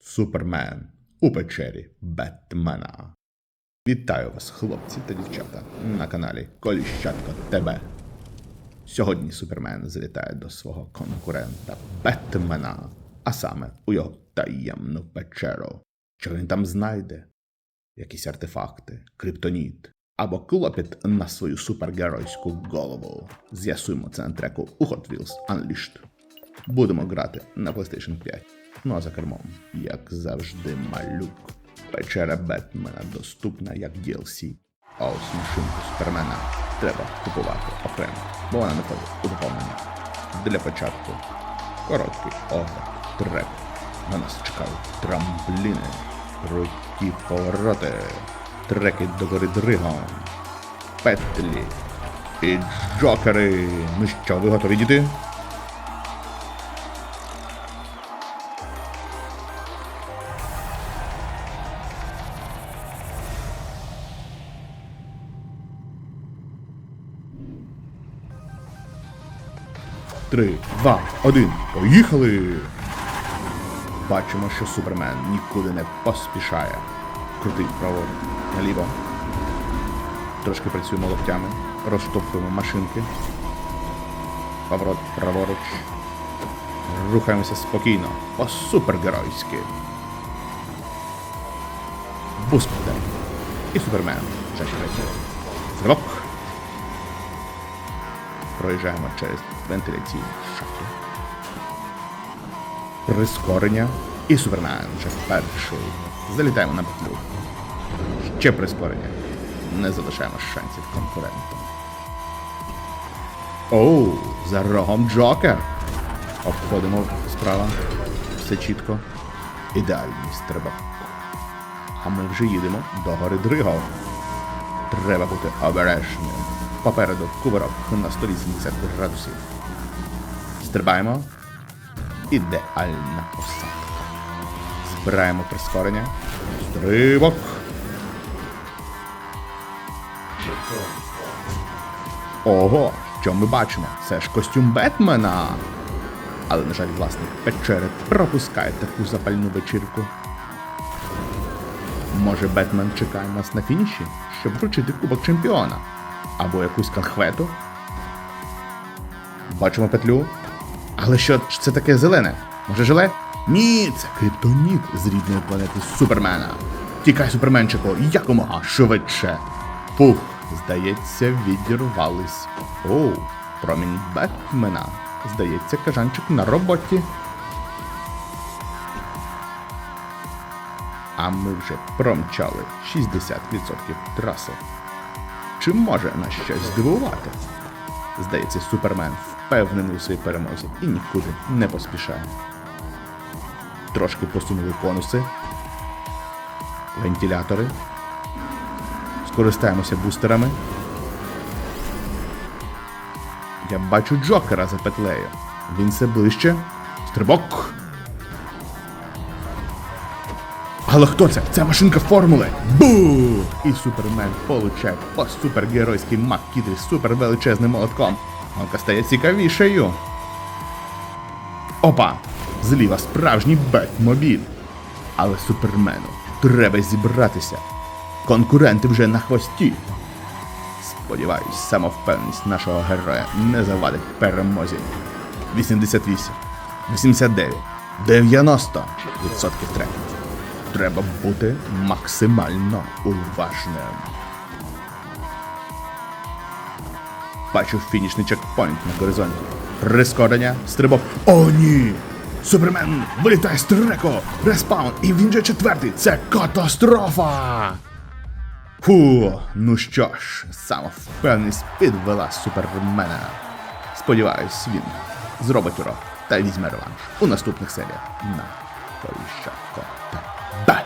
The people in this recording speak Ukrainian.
Супермен у печері Бетмена. Вітаю вас, хлопці та дівчата, на каналі Коліщатко ТБ. Сьогодні Супермен залітає до свого конкурента Бетмена, а саме у його таємну печеру. Що він там знайде? Якісь артефакти, криптоніт або клопіт на свою супергеройську голову. З'ясуємо це на треку у Hot Wheels Unleashed. Будемо грати на PlayStation 5. Ну а за кермом, як завжди, малюк. Печера Бетмена доступна як DLC. А ось машинку Супермена треба купувати окремо, бо вона не у. Для початку короткий огляд треку. На нас чекають трампліни, круті повороти, треки до гори дригом, петлі і джокери. Ну що, ви готові діти? Три, два, один, поїхали! Бачимо, що Супермен нікуди не поспішає. Крутий праворуч, наліво. Трошки працюємо локтями, розштовхуємо машинки. Поворот праворуч. Рухаємося спокійно, по-супергеройськи. Бусподе. І Супермен. Вже третій. Стрибок. Проїжджаємо через вентиляційні шахти. Прискорення. І Супермен вже перший. Залітаємо на петлю. Ще прискорення. Не залишаємо шансів конкурентам. Оу, за рогом Джокер. Обходимо справа. Все чітко. Ідеальний стрибок. А ми вже їдемо до гори Дригов. Треба бути обережним. Попереду кувирок на 180 градусів. Стрибаємо. Ідеальна посадка. Збираємо прискорення. Стрибок. Ого, що ми бачимо? Це ж костюм Бетмена. Але, на жаль, власник печери пропускає таку запальну вечірку. Може, Бетмен чекає нас на фініші, щоб вручити кубок чемпіона або якусь конхвету? Бачимо петлю. Але що ж це таке зелене? Може жиле? Ні, це криптоніт з рідної планети Супермена. Тікай, суперменчику, якомога швидше. Пух, здається, відірвались. Оу, промінь Бетмена. Здається, кажанчик на роботі. А ми вже промчали 60% траси. Чи може нас щось здивувати? Здається, Супермен впевнений у своїй перемозі і нікуди не поспішає. Трошки посунули конуси, вентилятори. Скористаємося бустерами. Я бачу Джокера за петлею. Він все ближче. Стрибок. Але хто це? Це машинка формули. Бу! І супермен получає по супергеройській маккідрі з супервеличезним молотком. Гонка стає цікавішою. Опа! Зліва справжній Бетмобіль. Але супермену треба зібратися. Конкуренти вже на хвості. Сподіваюсь, самовпевненість нашого героя не завадить перемозі. 88, 89, 90 відсотків треку. Треба бути максимально уважним. Бачу фінішний чекпоінт на горизонті. Прискорення, стрибок. О, ні! Супермен вилітає з треку! Респаун, і він же четвертий! Це катастрофа! Фу, ну що ж, самовпевненість підвела супермена. Сподіваюсь, він зробить урок та візьме реванш у наступних серіях на Поліщатко та